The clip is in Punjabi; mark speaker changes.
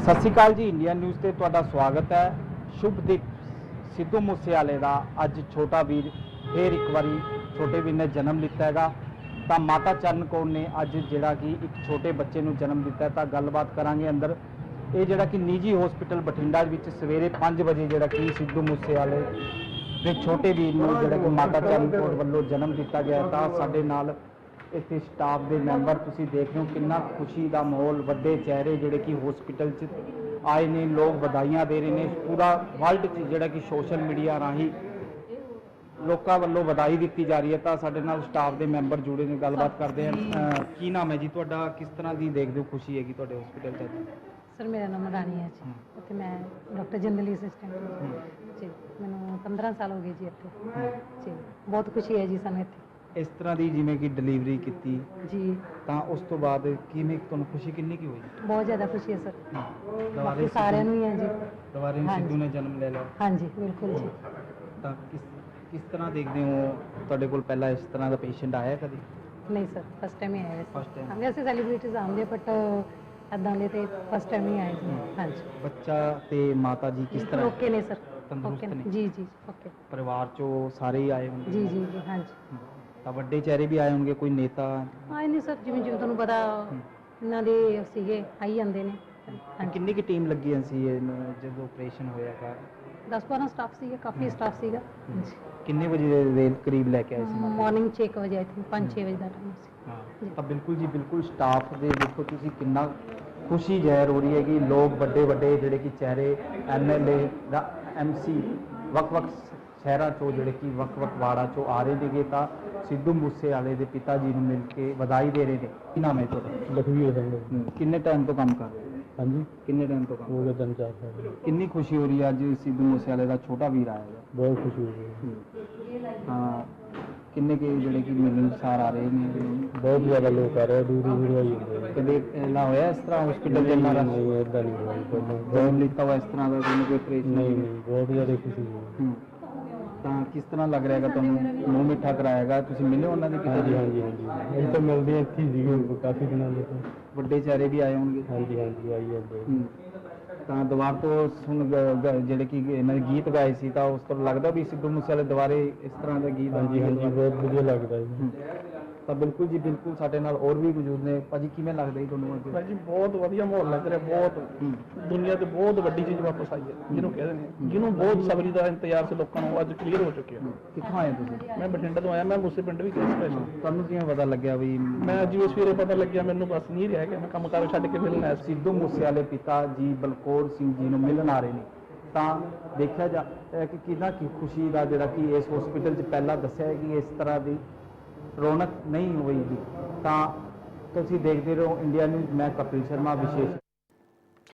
Speaker 1: ਸਤਿ ਸ਼੍ਰੀ ਅਕਾਲ ਜੀ ਇੰਡੀਆ ਨਿਊਜ਼ ਤੇ ਤੁਹਾਡਾ ਸਵਾਗਤ ਹੈ। ਸ਼ੁਭਦੀਪ ਸਿੱਧੂ ਮੂਸੇਵਾਲੇ ਦਾ ਅੱਜ ਛੋਟਾ ਵੀਰ ਫੇਰ ਇੱਕ ਵਾਰੀ ਛੋਟੇ ਵੀਰ ਨੇ ਜਨਮ ਲਿੱਤਾ ਹੈਗਾ। ਤਾਂ ਮਾਤਾ ਚਰਨ ਕੌਰ ਨੇ ਅੱਜ ਜਿਹੜਾ ਕਿ ਇੱਕ ਛੋਟੇ ਬੱਚੇ ਨੂੰ ਜਨਮ ਦਿੱਤਾ ਤਾਂ ਗੱਲਬਾਤ ਕਰਾਂਗੇ ਅੰਦਰ। ਇਹ ਜਿਹੜਾ ਕਿ ਨਿੱਜੀ ਹਸਪੀਟਲ ਬਠਿੰਡਾ ਵਿੱਚ ਸਵੇਰੇ 5 ਵਜੇ ਜਿਹੜਾ ਕਿ ਸਿੱਧੂ ਮੂਸੇਵਾਲੇ ਦੇ ਛੋਟੇ ਵੀਰ ਨੂੰ ਜਿਹੜਾ ਕਿ ਮਾਤਾ ਚਰਨ ਕੌਰ ਵੱਲੋਂ ਜਨਮ ਦਿੱਤਾ ਗਿਆ ਤਾਂ ਸਾਡੇ ਨਾਲ ਇੱਥੇ ਸਟਾਫ ਦੇ ਮੈਂਬਰ ਤੁਸੀਂ ਦੇਖ ਰਹੇ ਹੋ ਕਿੰਨਾ ਖੁਸ਼ੀ ਦਾ ਮਾਹੌਲ ਵੱਡੇ ਚਿਹਰੇ ਜਿਹੜੇ ਕਿ ਹਸਪੀਟਲ 'ਚ ਆਏ ਨੇ ਲੋਕ ਵਧਾਈਆਂ ਦੇ ਰਹੇ ਨੇ। ਪੂਰਾ ਵਰਲਡ 'ਚ ਜਿਹੜਾ ਕਿ ਸੋਸ਼ਲ ਮੀਡੀਆ ਰਾਹੀਂ ਲੋਕਾਂ ਵੱਲੋਂ ਵਧਾਈ ਦਿੱਤੀ ਜਾ ਰਹੀ ਹੈ। ਤਾਂ ਸਾਡੇ ਨਾਲ ਸਟਾਫ ਦੇ ਮੈਂਬਰ ਜੁੜੇ ਨੇ ਗੱਲਬਾਤ ਕਰਦੇ ਅਹ ਕੀ ਨਾਮ ਹੈ ਜੀ ਤੁਹਾਡਾ? ਕਿਸ ਤਰ੍ਹਾਂ ਦੀ ਦੇਖਦੇ ਹੋ ਖੁਸ਼ੀ ਹੈਗੀ ਤੁਹਾਡੇ ਹਸਪੀਟਲ 'ਚ?
Speaker 2: ਸਰ ਮੇਰਾ ਨਾਮ ਰਾਣੀ ਹੈ ਜੀ। ਉੱਥੇ ਮੈਂ ਡਾਕਟਰ ਜਨਰਲ ਅਸਿਸਟੈਂਟ ਜੀ ਮੈਨੂੰ 15 ਸਾਲ ਹੋ ਗਏ ਜੀ ਇੱਥੇ। ਜੀ ਬਹੁਤ ਖੁਸ਼ੀ ਹੈ ਜੀ ਸਾਨੂੰ ਇੱਥੇ।
Speaker 1: ਇਸ ਤਰ੍ਹਾਂ ਦੀ ਜਿਵੇਂ ਕਿ ਡਿਲੀਵਰੀ ਕੀਤੀ
Speaker 2: ਜੀ।
Speaker 1: ਤਾਂ ਉਸ ਤੋਂ ਬਾਅਦ ਕਿਵੇਂ ਤੁਹਾਨੂੰ ਖੁਸ਼ੀ ਕਿੰਨੀ ਕੀ ਹੋਈ?
Speaker 2: ਬਹੁਤ ਜ਼ਿਆਦਾ ਖੁਸ਼ੀ ਹੈ ਸਰ। ਬਾਕੀ ਸਾਰਿਆਂ ਨੂੰ ਹੀ ਹੈ ਜੀ।
Speaker 1: ਦੁਬਾਰੇ
Speaker 2: ਹਾਂਜੀ।
Speaker 1: ਸਿੱਧੂ ਨੇ ਜਨਮ ਲੈ ਲਿਆ।
Speaker 2: ਹਾਂਜੀ ਬਿਲਕੁਲ ਜੀ।
Speaker 1: ਤਾਂ ਕਿਸ ਕਿਸ ਤਰ੍ਹਾਂ ਦੇਖਦੇ ਹੋ ਤੁਹਾਡੇ ਕੋਲ ਪਹਿਲਾਂ ਇਸ ਤਰ੍ਹਾਂ ਦਾ ਪੇਸ਼ੈਂਟ ਆਇਆ ਕਦੀ?
Speaker 2: ਨਹੀਂ ਸਰ ਫਸਟ ਟਾਈਮ ਹੀ ਆਇਆ
Speaker 1: First time.
Speaker 2: ਸੀ ਹਾਂ ਵੈਸੇ ਸੈਲੀਬ੍ਰਿਟੀਜ਼ ਆਉਂਦੇ ਬਟ ਐਦਾਂ ਦੇ ਤੇ ਫਸਟ ਟਾਈਮ ਹੀ ਆਏ ਸੀ। ਹਾਂਜੀ।
Speaker 1: ਬੱਚਾ ਤੇ ਮਾਤਾ ਜੀ ਕਿਸ ਤਰ੍ਹਾਂ?
Speaker 2: ਓਕੇ ਨੇ ਸਰ।
Speaker 1: ਤੰਦਰੁਸਤ
Speaker 2: ਓਕੇ
Speaker 1: ਨੇ?
Speaker 2: ਜੀ ਜੀ ਓਕੇ
Speaker 1: ਪਰਿਵਾਰ ਚੋਂ ਸਾਰੇ ਹੀ ਆਏ ਹੋਣਗੇ।
Speaker 2: ਜੀ ਜੀ ਜੀ ਹਾਂਜੀ।
Speaker 1: ਤਾਂ ਵੱਡੇ ਚਿਹਰੇ ਵੀ ਆਏ ਹੋਣਗੇ ਕੋਈ ਨੇਤਾ?
Speaker 2: ਆਏ ਨਹੀਂ ਸਰ ਜਿਵੇਂ ਜਿਵੇਂ ਤੁਹਾਨੂੰ ਪਤਾ ਇਹਨਾਂ ਦੇ ਸੀਗੇ ਆਈ ਜਾਂਦੇ ਨੇ।
Speaker 1: ਤੇ ਕਿੰਨੀ ਕੀ ਟੀਮ ਲੱਗੀ ਸੀ ਇਹਨੂੰ ਜਦੋਂ ਆਪਰੇਸ਼ਨ ਹੋਇਆਗਾ
Speaker 2: 10 12 ਸਟਾਫ ਸੀਗਾ ਕਾਫੀ ਸਟਾਫ ਸੀਗਾ।
Speaker 1: ਕਿੰਨੇ ਵਜੇ ਦੇ ਕਰੀਬ ਲੈ ਕੇ ਆਏ ਸੀ?
Speaker 2: ਮਾਰਨਿੰਗ 6 ਵਜੇ ਆਈ ਥਿੰਕ 5-6 ਵਜੇ ਦਾ ਟਾਈਮ ਸੀ।
Speaker 1: ਹਾਂ ਤਾਂ ਬਿਲਕੁਲ ਜੀ ਬਿਲਕੁਲ ਸਟਾਫ ਦੇ ਦੇਖੋ ਤੁਸੀਂ ਕਿੰਨਾ ਖੁਸ਼ੀ ਜ਼ਾਹਿਰ ਹੋ ਰਹੀ ਹੈ ਕਿ ਲੋਕ ਵੱਡੇ ਵੱਡੇ ਜਿਹੜੇ ਕਿ ਚਿਹਰੇ ਐਮਐਲਏ ਦਾ ਐਮਸੀ ਵੱਖ-ਵੱਖ ਸ਼ਹਿਰਾਂ ਚੋਂ ਜਿਹੜੇ ਕਿ ਵੱਖ-ਵੱਖ ਵਾਰਡਾਂ ਚੋਂ ਆ ਰਹੇ ਨੇਗੇ ਤਾਂ ਸਿੱਧੂ ਮੂਸੇ ਵਾਲੇ ਦੇ ਪਿਤਾ ਜੀ ਨੂੰ ਮਿਲ ਕੇ ਵਧਾਈ ਦੇ ਰਹੇ ਨੇ। ਕੀ ਨਾਮ ਹੈ ਤੁਹਾਡਾ?
Speaker 3: ਲਖਵੀਰ ਸਿੰਘ।
Speaker 1: ਕਿੰਨੇ ਟਾਈਮ ਤੋਂ ਕੰਮ ਕਰ ਰਹੇ ਹੋ?
Speaker 3: ਹਾਂਜੀ।
Speaker 1: ਕਿੰਨੇ ਟਾਈਮ ਤੋਂ ਕੰਮ
Speaker 3: ਹੋ ਗਏ ਤਿੰਨ ਚਾਰ ਸਾਲ
Speaker 1: ਕਿੰਨੀ ਖੁਸ਼ੀ ਹੋ ਰਹੀ ਹੈ ਅੱਜ ਸਿੱਧੂ ਮੂਸੇ ਵਾਲੇ ਦਾ ਛੋਟਾ ਵੀਰ ਆਇਆ ਹੈ
Speaker 3: ਬਹੁਤ ਖੁਸ਼ੀ ਹੋ ਰਹੀ ਹੈ।
Speaker 1: ਹਾਂ। ਕਿੰਨੇ ਕੇ ਜਿਹੜੇ ਕਿ ਮਿਲਣਸਾਰ ਆ ਰਹੇ ਨੇ?
Speaker 3: ਬਹੁਤ ਜ਼ਿਆਦਾ ਲੋਕ ਆ ਰਹੇ ਦੂਰ ਦੂਰ ਆਈ
Speaker 1: ਕਦੇ ਨਾ ਹੋਇਆ ਇਸ ਤਰ੍ਹਾਂ ਹਸਪੀਟਲ ਦੇ ਨਾਲ
Speaker 3: ਨਹੀਂ ਇਦਾਂ ਨਹੀਂ ਹੋਇਆ
Speaker 1: ਜਨਮ ਲਿੱਤਾ ਹੋਇਆ ਇਸ ਤਰ੍ਹਾਂ ਦਾ ਕੋਈ ਨਾ ਕੋਈ ਆਪਰੇਸ਼ਨ
Speaker 3: ਨਹੀਂ ਬਹੁਤ ਜ਼ਿਆਦਾ ਖੁਸ਼ੀ ਹੋਈ।
Speaker 1: ਹੂੰ। ਤਾਂ ਕਿਸ ਤਰ੍ਹਾਂ ਲੱਗ ਰਿਹਾ ਹੈਗਾ ਤੁਹਾਨੂੰ? ਮੂੰਹ ਮਿੱਠਾ ਕਰਾਏਗਾ ਤੁਸੀਂ ਮਿਲੇ ਉਹਨਾਂ ਦੇ
Speaker 3: ਹਾਂਜੀ
Speaker 1: ਕਿਤੇ
Speaker 3: ਹਾਂਜੀ ਹਾਂਜੀ। ਅਸੀਂ ਤਾਂ ਮਿਲਦੇ ਹਾਂ ਇੱਥੇ ਸੀਗੇ ਕਾਫੀ ਦਿਨਾਂ ਦੇ ਤੋਂ।
Speaker 1: ਵੱਡੇ ਚਿਹਰੇ ਵੀ ਆਏ ਹੋਣਗੇ।
Speaker 3: ਹਾਂਜੀ ਹਾਂਜੀ ਆਈ ਜਾਂਦੇ
Speaker 1: ਹੂੰ। ਤਾਂ ਦੁਬਾਰ ਤੋਂ ਸੁਣ ਗ- ਗ- ਜਿਹੜੇ ਕਿ ਇਹਨਾਂ ਨੇ ਗੀਤ ਗਾਏ ਸੀ ਤਾਂ ਉਸ ਤੋਂ ਲੱਗਦਾ ਵੀ ਸਿੱਧੂ ਮੂਸੇਵਾਲੇ ਦੁਬਾਰੇ ਇਸ ਤਰ੍ਹਾਂ ਦੇ ਗੀਤ
Speaker 3: ਹਾਂਜੀ ਹਾਂਜੀ ਬਹੁਤ ਵਧੀਆ ਲੱਗਦਾ ਜੀ।
Speaker 1: ਤਾਂ ਬਿਲਕੁਲ ਜੀ ਬਿਲਕੁਲ ਸਾਡੇ ਨਾਲ ਹੋਰ ਵੀ ਮੌਜੂਦ ਨੇ। ਭਾਜੀ ਕਿਵੇਂ ਲੱਗਦਾ ਜੀ ਤੁਹਾਨੂੰ ਅੱਜ
Speaker 4: ਭਾਜੀ ਬਹੁਤ ਵਧੀਆ ਮਾਹੌਲ ਲੱਗ ਰਿਹਾ ਬਹੁਤ। ਦੁਨੀਆ ਤੇ ਬਹੁਤ ਵੱਡੀ ਚੀਜ਼ ਵਾਪਸ ਆਈ ਹੈ ਜਿਹਨੂੰ ਕਹਿੰਦੇ ਨੇ ਜਿਹਨੂੰ ਬਹੁਤ ਸਬਰੀ ਦਾ ਇੰਤਜ਼ਾਰ ਸੀ ਲੋਕਾਂ ਨੂੰ ਅੱਜ ਕਲੀਅਰ ਹੋ ਚੁੱਕਿਆ।
Speaker 1: ਕਿੱਥੋਂ ਆਏ ਤੁਸੀਂ?
Speaker 4: ਮੈਂ ਬਠਿੰਡਾ ਤੋਂ ਆਇਆ ਮੈਂ ਮੂਸੇ ਪਿੰਡ ਵੀ ਗਿਆ ਸਪੈਸ਼ਲ
Speaker 1: ਤੁਹਾਨੂੰ ਕਿਵੇਂ ਪਤਾ ਲੱਗਿਆ ਵੀ
Speaker 4: ਮੈਂ ਜਿਵੇਂ ਸਵੇਰੇ ਪਤਾ ਲੱਗਿਆ ਮੈਨੂੰ ਬਸ ਨਹੀਂ ਰਿਹਾ ਕਿ ਮੈਂ ਕੰਮ ਕਾਰ ਛੱਡ ਕੇ ਮਿਲਣ ਆਇਆ ਸੀ।
Speaker 1: ਸਿੱਧੂ ਮੂਸੇਵਾਲੇ ਪਿਤਾ ਜੀ ਬਲਕੌਰ ਸਿੰਘ ਜੀ ਨੂੰ ਮਿਲਣ ਆ ਰਹੇ ਨੇ। ਤਾਂ ਦੇਖਿਆ ਜਾ ਕਿ ਕਿੰਨਾ ਕੀ ਖੁਸ਼ੀ ਦਾ ਜਿਹੜਾ ਕਿ ਇਸ ਹਸਪੀਟਲ 'ਚ ਪਹਿਲਾਂ ਦੱਸਿਆ ਕਿ ਇਸ ਤਰ੍ਹਾਂ ਦੀ ਰੌਣਕ ਨਹੀਂ ਹੋਈ ਤਾਂ ਤੁਸੀਂ ਦੇਖਦੇ ਰਹੋ ਇੰਡੀਆ ਨਿਊਜ਼ ਮੈਂ ਕਪਿਲ ਸ਼ਰਮਾ ਵਿਸ਼ੇਸ਼